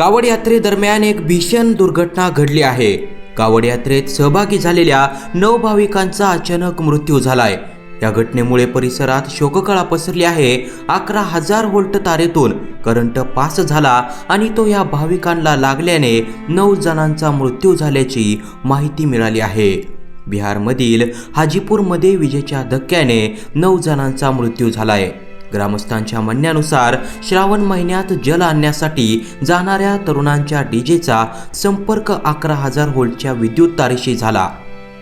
कावड यात्रेदरम्यान एक भीषण दुर्घटना घडली आहे. कावड यात्रेत सहभागी झालेल्या नऊ भाविकांचा अचानक मृत्यू झालाय. या घटनेमुळे परिसरात शोककळा पसरली आहे अकरा हजार व्होल्ट तारेतून. करंट पास झाला आणि तो या भाविकांना लागल्याने नऊ जणांचा मृत्यू झाल्याची माहिती मिळाली आहे. बिहारमधील हाजीपूरमध्ये विजेच्या धक्क्याने नऊ जणांचा मृत्यू झालाय. ग्रामस्थांच्या म्हणण्यानुसार श्रावण महिन्यात जल आणण्यासाठी जाणाऱ्या तरुणांच्या डीजेचा संपर्क अकरा हजार होल्टच्या विद्युत तारेशी झाला.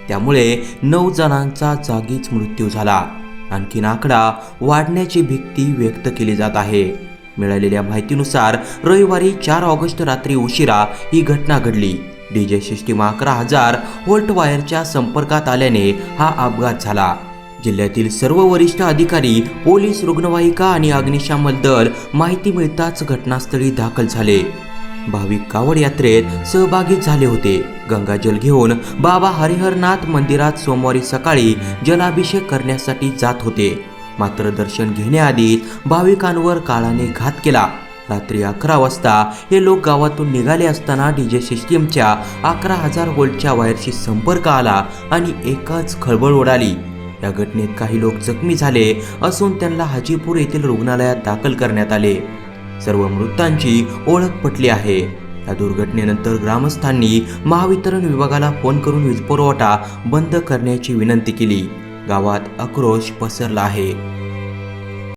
त्यामुळे नऊ जणांचा जागीच मृत्यू झाला. आणखीन आकडा वाढण्याची भीती व्यक्त केली जात आहे. मिळालेल्या माहितीनुसार रविवारी चार ऑगस्ट रात्री उशिरा ही घटना घडली. डीजे सिस्टीम अकरा हजार होल्ट वायरच्या संपर्कात आल्याने हा अपघात झाला. जिल्ह्यातील सर्व वरिष्ठ अधिकारी पोलीस रुग्णवाहिका आणि अग्निशामक दल माहिती मिळताच घटनास्थळी दाखल झाले. भाविक कावड यात्रेत सहभागी झाले होते. गंगाजल घेऊन बाबा हरिहरनाथ मंदिरात सोमवारी सकाळी जलाभिषेक करण्यासाठी जात होते. मात्र दर्शन घेण्याआधीच भाविकांवर काळाने घात केला. रात्री अकरा वाजता हे लोक गावातून निघाले असताना डीजे सिस्टीमच्या अकरा हजार वोल्टच्या वायरशी संपर्क आला आणि एकच खळबळ उडाली. या घटनेत काही लोक जखमी झाले असून त्यांना हाजीपूर येथील रुग्णालयात दाखल करण्यात आले. सर्व मृतांची ओळख पटली आहे. या दुर्घटनेनंतर ग्रामस्थांनी महावितरण विभागाला फोन करून वीजपुरवठा बंद करण्याची विनंती केली. गावात आक्रोश पसरला आहे.